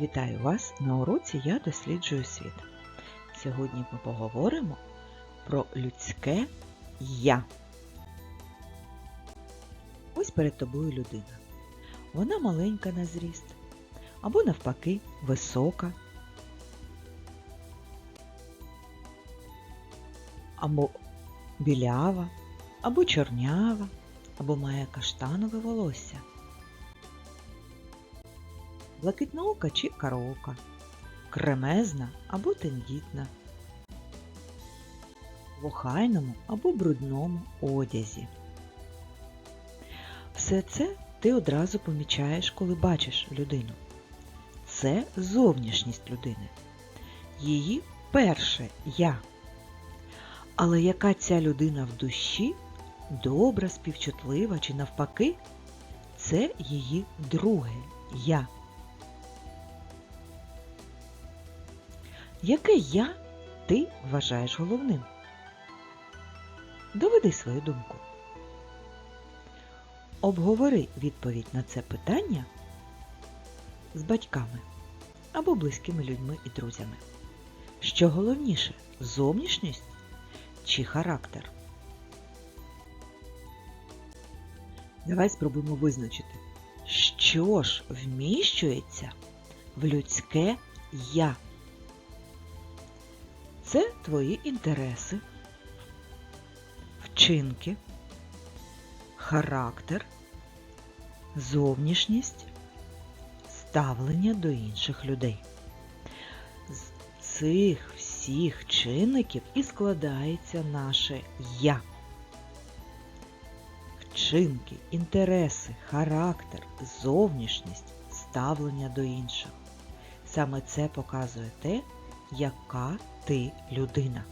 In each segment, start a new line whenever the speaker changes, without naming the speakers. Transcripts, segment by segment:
Вітаю вас на уроці Я досліджую світ. Сьогодні ми поговоримо про людське я. Ось перед тобою людина. Вона маленька на зріст, або навпаки висока, або білява, або чорнява, або має каштанове волосся. Блакитноока чи караока, кремезна або тендітна, в охайному або брудному одязі. Все це ти одразу помічаєш, коли бачиш людину. Це зовнішність людини, її перше я. Але яка ця людина в душі, добра, співчутлива чи навпаки, це її друге я. Яке я ти вважаєш головним? Доведи свою думку. Обговори відповідь на це питання з батьками або близькими людьми і друзями. Що головніше зовнішність чи характер? Давай спробуємо визначити, що ж вміщується в людське я. Твої інтереси, вчинки, характер, зовнішність, ставлення до інших людей. З цих всіх чинників і складається наше я. Вчинки, інтереси, характер, зовнішність, ставлення до інших. Саме це показує те, яка ти людина.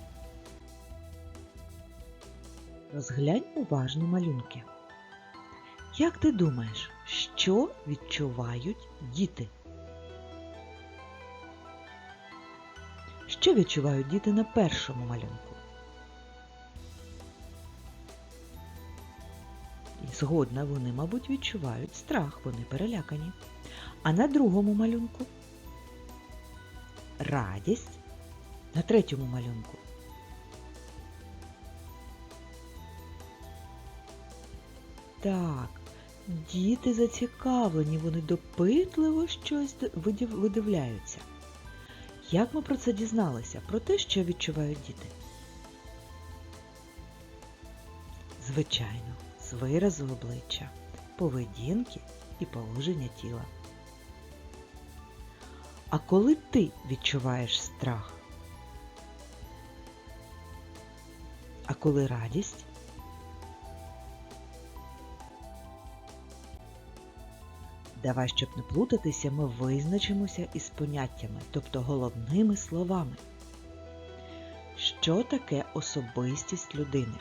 Розглянь уважно малюнки. Як ти думаєш, що відчувають діти? Що відчувають діти на першому малюнку? І згодна вони, мабуть, відчувають страх, вони перелякані. А на другому малюнку радість, на третьому малюнку. Так, діти зацікавлені, вони допитливо щось видивляються. Як ми про це дізналися? Про те, що відчувають діти? Звичайно, з виразу обличчя, поведінки і положення тіла. А коли ти відчуваєш страх? А коли радість? Давай, щоб не плутатися, ми визначимося із поняттями, тобто головними словами. Що таке особистість людини?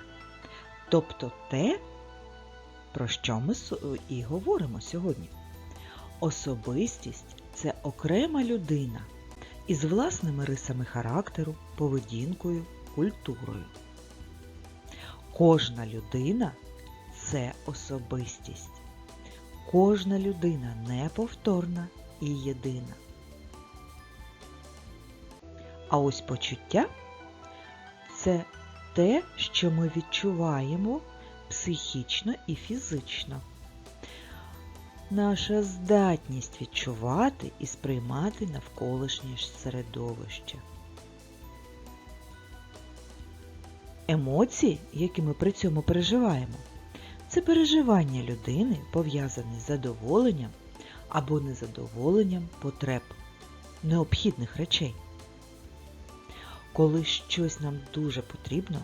Тобто те, про що ми і говоримо сьогодні. Особистість це окрема людина із власними рисами характеру, поведінкою, культурою. Кожна людина це особистість. Кожна людина неповторна і єдина. А ось почуття це те, що ми відчуваємо психічно і фізично наша здатність відчувати і сприймати навколишнє середовище. Емоції, які ми при цьому переживаємо, це переживання людини, пов'язане з задоволенням або незадоволенням потреб, необхідних речей. Коли щось нам дуже потрібно,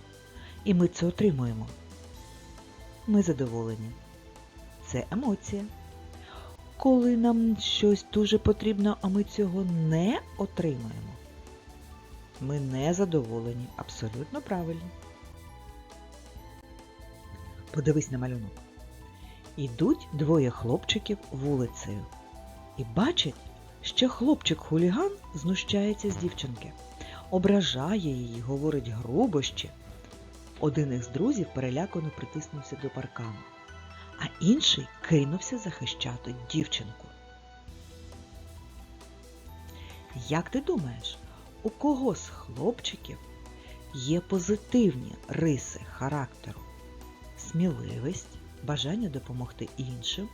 і ми це отримуємо, ми задоволені. Це емоція коли нам щось дуже потрібно, а ми цього не отримаємо. Ми не задоволені, абсолютно правильно. Подивись на малюнок. Ідуть двоє хлопчиків вулицею і бачать, що хлопчик-хуліган знущається з дівчинки, ображає її, говорить грубощі. Один із друзів перелякано притиснувся до паркану а інший кинувся захищати дівчинку. Як ти думаєш, у кого з хлопчиків є позитивні риси характеру? Сміливість, бажання допомогти іншим?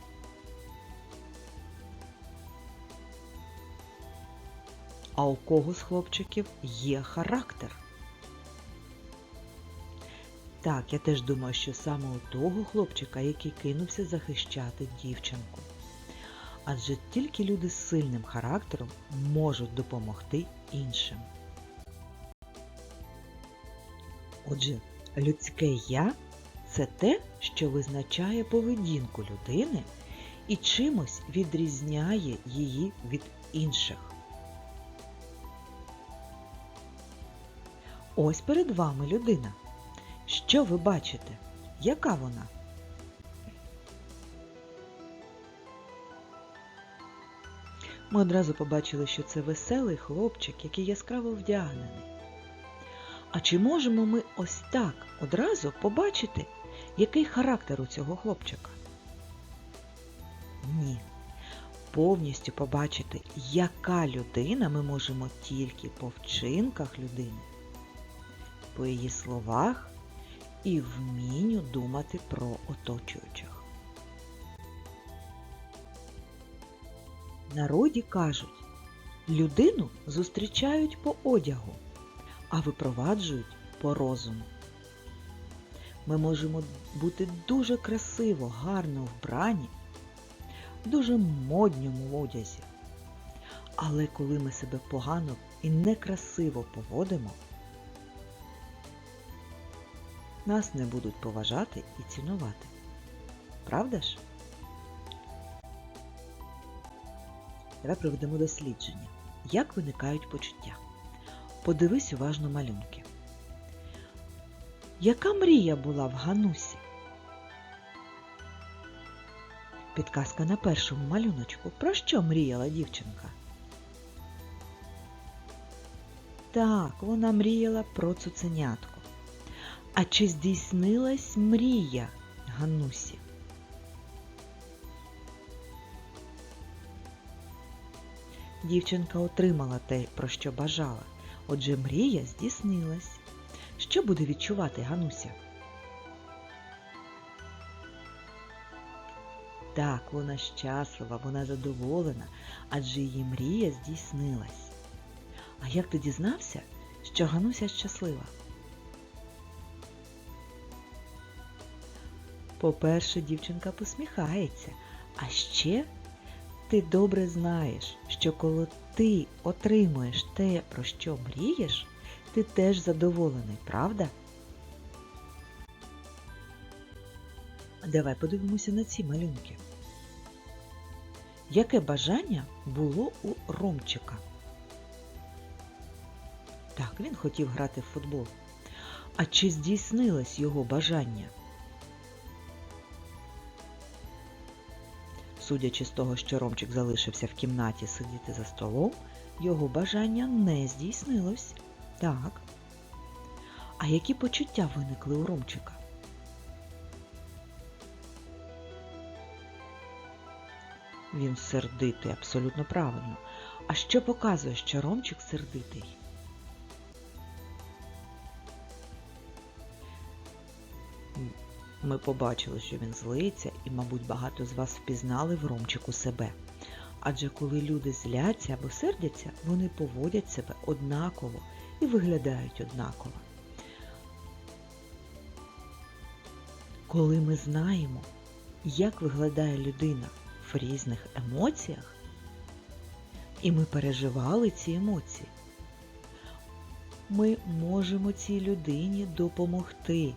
А у кого з хлопчиків є характер? Так, я теж думаю, що саме у того хлопчика, який кинувся захищати дівчинку. Адже тільки люди з сильним характером можуть допомогти іншим. Отже, людське я це те, що визначає поведінку людини і чимось відрізняє її від інших. Ось перед вами людина. Що ви бачите? Яка вона? Ми одразу побачили, що це веселий хлопчик, який яскраво вдягнений. А чи можемо ми ось так одразу побачити, який характер у цього хлопчика? Ні. Повністю побачити, яка людина ми можемо тільки по вчинках людини, по її словах і вмінню думати про оточуючих. Народі кажуть, людину зустрічають по одягу, а випроваджують по розуму. Ми можемо бути дуже красиво, гарно вбрані, в дуже модньому одязі. Але коли ми себе погано і некрасиво поводимо, нас не будуть поважати і цінувати. Правда ж? Давай проведемо дослідження. Як виникають почуття? Подивись уважно малюнки. Яка мрія була в Ганусі? Підказка на першому малюночку. Про що мріяла дівчинка? Так, вона мріяла про цуценятко. А чи здійснилась мрія Ганусі? Дівчинка отримала те, про що бажала. Отже, мрія здійснилась. Що буде відчувати Гануся? Так, вона щаслива, вона задоволена, адже її мрія здійснилась. А як ти дізнався, що Гануся щаслива? По-перше, дівчинка посміхається, а ще ти добре знаєш, що коли ти отримуєш те, про що мрієш, ти теж задоволений, правда? Давай подивимося на ці малюнки. Яке бажання було у Ромчика? Так, він хотів грати в футбол. А чи здійснилось його бажання? Судячи з того, що Ромчик залишився в кімнаті сидіти за столом, його бажання не здійснилось. Так. А які почуття виникли у Ромчика? Він сердитий, абсолютно правильно. А що показує, що Ромчик сердитий? Ми побачили, що він злиться, і, мабуть, багато з вас впізнали в Ромчику себе. Адже коли люди зляться або сердяться, вони поводять себе однаково і виглядають однаково. Коли ми знаємо, як виглядає людина в різних емоціях, і ми переживали ці емоції, ми можемо цій людині допомогти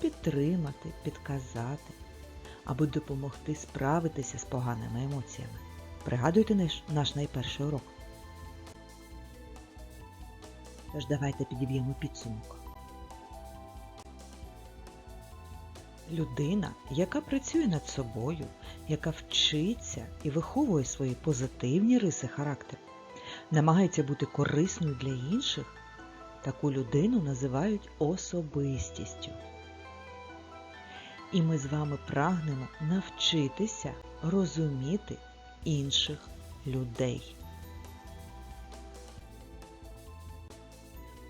підтримати, підказати або допомогти справитися з поганими емоціями. Пригадуйте наш, найперший урок. Тож давайте підіб'ємо підсумок. Людина, яка працює над собою, яка вчиться і виховує свої позитивні риси характеру, намагається бути корисною для інших, таку людину називають особистістю. І ми з вами прагнемо навчитися розуміти інших людей.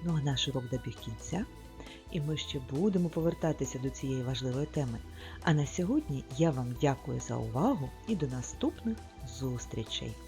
Ну а наш урок добіг кінця, і ми ще будемо повертатися до цієї важливої теми. А на сьогодні я вам дякую за увагу і до наступних зустрічей!